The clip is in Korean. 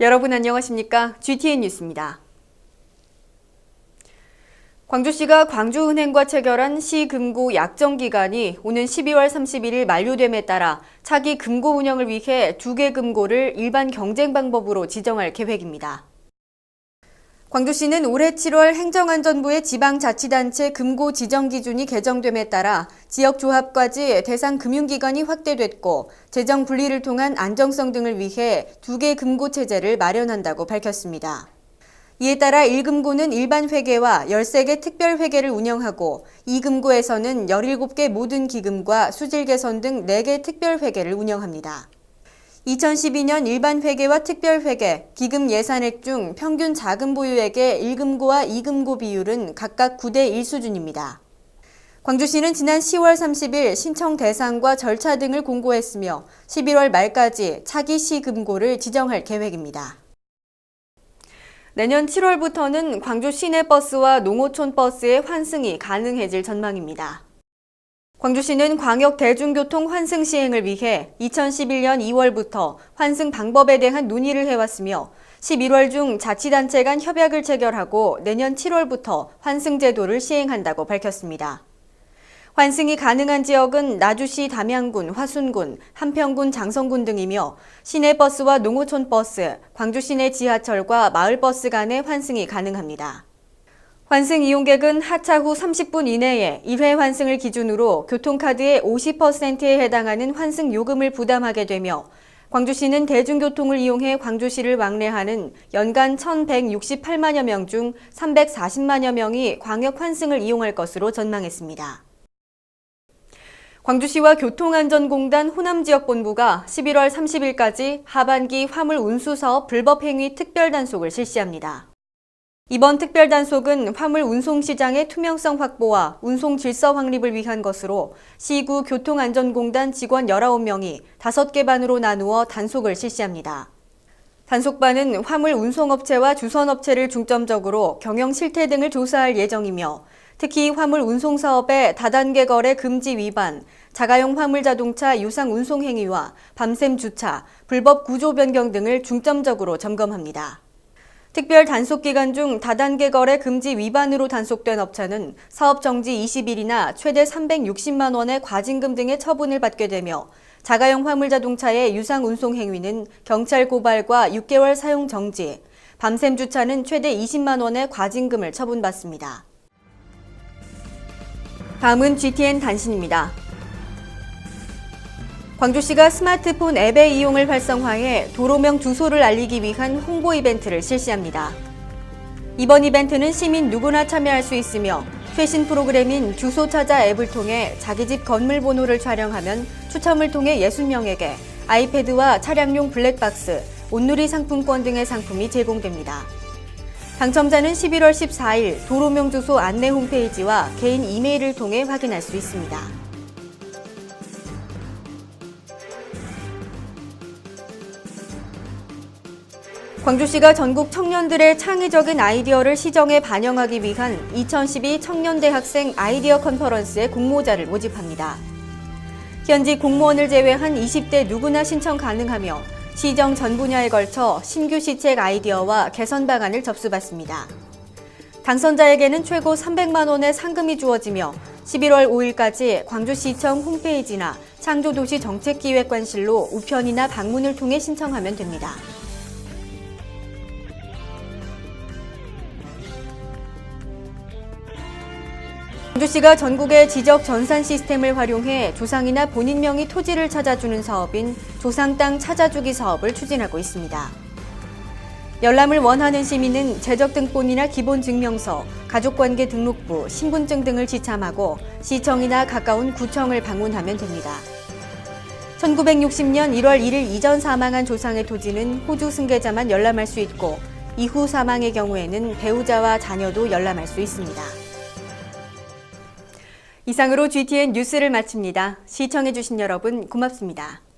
여러분 안녕하십니까? GTN 뉴스입니다. 광주시가 광주은행과 체결한 시금고 약정 기간이 오는 12월 31일 만료됨에 따라 차기 금고 운영을 위해 두 개 금고를 일반 경쟁 방법으로 지정할 계획입니다. 광주시는 올해 7월 행정안전부의 지방자치단체 금고 지정 기준이 개정됨에 따라 지역 조합까지 대상 금융기관이 확대됐고 재정 분리를 통한 안정성 등을 위해 두 개 금고 체제를 마련한다고 밝혔습니다. 이에 따라 1금고는 일반 회계와 13개 특별 회계를 운영하고 2금고에서는 17개 모든 기금과 수질 개선 등 4개 특별 회계를 운영합니다. 2012년 일반 회계와 특별 회계, 기금 예산액 중 평균 자금 보유액의 1금고와 2금고 비율은 각각 9대 1 수준입니다. 광주시는 지난 10월 30일 신청 대상과 절차 등을 공고했으며 11월 말까지 차기 시 금고를 지정할 계획입니다. 내년 7월부터는 광주 시내 버스와 농어촌 버스의 환승이 가능해질 전망입니다. 광주시는 광역 대중교통 환승 시행을 위해 2011년 2월부터 환승 방법에 대한 논의를 해왔으며 11월 중 자치단체 간 협약을 체결하고 내년 7월부터 환승 제도를 시행한다고 밝혔습니다. 환승이 가능한 지역은 나주시 담양군, 화순군, 한평군, 장성군 등이며 시내버스와 농어촌 버스, 광주 시내 지하철과 마을버스 간의 환승이 가능합니다. 환승 이용객은 하차 후 30분 이내에 1회 환승을 기준으로 교통카드의 50%에 해당하는 환승 요금을 부담하게 되며 광주시는 대중교통을 이용해 광주시를 왕래하는 연간 1,168만여 명 중 340만여 명이 광역 환승을 이용할 것으로 전망했습니다. 광주시와 교통안전공단 호남지역본부가 11월 30일까지 하반기 화물 운수 사업 불법 행위 특별 단속을 실시합니다. 이번 특별 단속은 화물 운송 시장의 투명성 확보와 운송 질서 확립을 위한 것으로 시구 교통안전공단 직원 19명이 5개 반으로 나누어 단속을 실시합니다. 단속반은 화물 운송업체와 주선업체를 중점적으로 경영 실태 등을 조사할 예정이며 특히 화물 운송 사업의 다단계 거래 금지 위반, 자가용 화물 자동차 유상 운송 행위와 밤샘 주차, 불법 구조 변경 등을 중점적으로 점검합니다. 특별 단속 기간 중 다단계 거래 금지 위반으로 단속된 업체는 사업 정지 20일이나 최대 360만 원의 과징금 등의 처분을 받게 되며 자가용 화물 자동차의 유상 운송 행위는 경찰 고발과 6개월 사용 정지, 밤샘 주차는 최대 20만 원의 과징금을 처분받습니다. 다음은 GTN 단신입니다. 광주시가 스마트폰 앱의 이용을 활성화해 도로명 주소를 알리기 위한 홍보 이벤트를 실시합니다. 이번 이벤트는 시민 누구나 참여할 수 있으며 최신 프로그램인 주소 찾아 앱을 통해 자기 집 건물 번호를 촬영하면 추첨을 통해 60명에게 아이패드와 차량용 블랙박스, 온누리 상품권 등의 상품이 제공됩니다. 당첨자는 11월 14일 도로명 주소 안내 홈페이지와 개인 이메일을 통해 확인할 수 있습니다. 광주시가 전국 청년들의 창의적인 아이디어를 시정에 반영하기 위한 2012 청년대학생 아이디어 컨퍼런스에 공모자를 모집합니다. 현지 공무원을 제외한 20대 누구나 신청 가능하며 시정 전 분야에 걸쳐 신규 시책 아이디어와 개선 방안을 접수받습니다. 당선자에게는 최고 300만 원의 상금이 주어지며 11월 5일까지 광주시청 홈페이지나 창조도시 정책기획관실로 우편이나 방문을 통해 신청하면 됩니다. 광주시가 전국의 지적 전산 시스템을 활용해 조상이나 본인 명의 토지를 찾아주는 사업인 조상 땅 찾아주기 사업을 추진하고 있습니다. 열람을 원하는 시민은 재적등본이나 기본증명서, 가족관계 등록부, 신분증 등을 지참하고 시청이나 가까운 구청을 방문하면 됩니다. 1960년 1월 1일 이전 사망한 조상의 토지는 호주 승계자만 열람할 수 있고 이후 사망의 경우에는 배우자와 자녀도 열람할 수 있습니다. 이상으로 GTN 뉴스를 마칩니다. 시청해주신 여러분 고맙습니다.